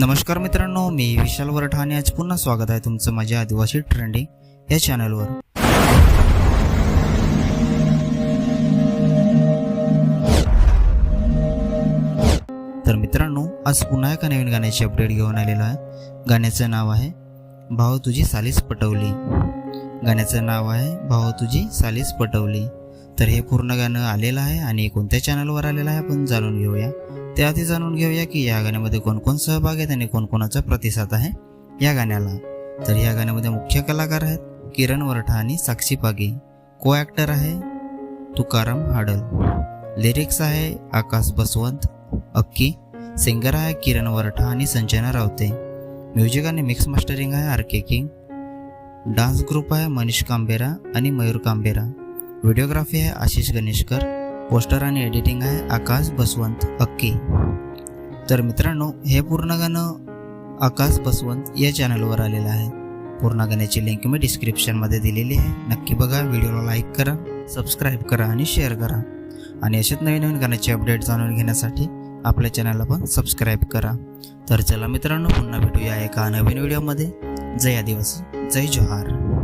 नमस्कार मित्रांनो मी विशाल वरठा आणि आज पुन्हा स्वागत आहे तुमचं माझ्या आदिवासी ट्रेंडिंग या चॅनलवर तर मित्रांनो आज पुन्हा एका नवीन गाण्याची अपडेट घेऊन आलेलो आहे. गाण्याचं नाव आहे भाव तुझी सालीस पटवली. गाण्याचं नाव आहे भाव तुझी सालीस पटवली. तर हे पूर्ण गाणं आलेलं आहे आणि कोणत्या चॅनलवर आलेलं आहे आपण जाणून घेऊया. त्याआधी जाणून घेऊया की या गाण्यामध्ये कोणकोण सहभाग आहेत आणि कोणकोणाचा प्रतिसाद आहे या गाण्याला. तर या गाण्यामध्ये मुख्य कलाकार आहेत किरण वरठा आणि साक्षी पागी. को ॲक्टर आहे तुकाराम हाडल. लिरिक्स आहे आकाश बसवंत अक्की. सिंगर आहे किरण वरठा आणि संजना रावते. म्युझिक आणि मिक्स मास्टरिंग आहे R K king. Dance group आहे मनीष कांबेरा आणि मयूर कांबेरा. व्हिडिओग्राफी आहे आशिष गणेशकर. पोस्टर आणि एडिटिंग आहे आकाश बसवंत अक्की. तर मित्रांनो हे पूर्ण गाणं आकाश बसवंत या चॅनलवर आलेलं आहे. पूर्ण गाण्याची लिंक मी डिस्क्रिप्शनमध्ये दिलेली आहे. नक्की बघा व्हिडिओला लाईक करा सबस्क्राईब करा आणि शेअर करा. आणि अशाच नवीन नवीन गाण्याचे अपडेट जाणून घेण्यासाठी आपल्या चॅनलला पण सबस्क्राईब करा. तर चला मित्रांनो पुन्हा भेटूया एका नवीन व्हिडिओमध्ये. जय आदिवासी जय जोहार.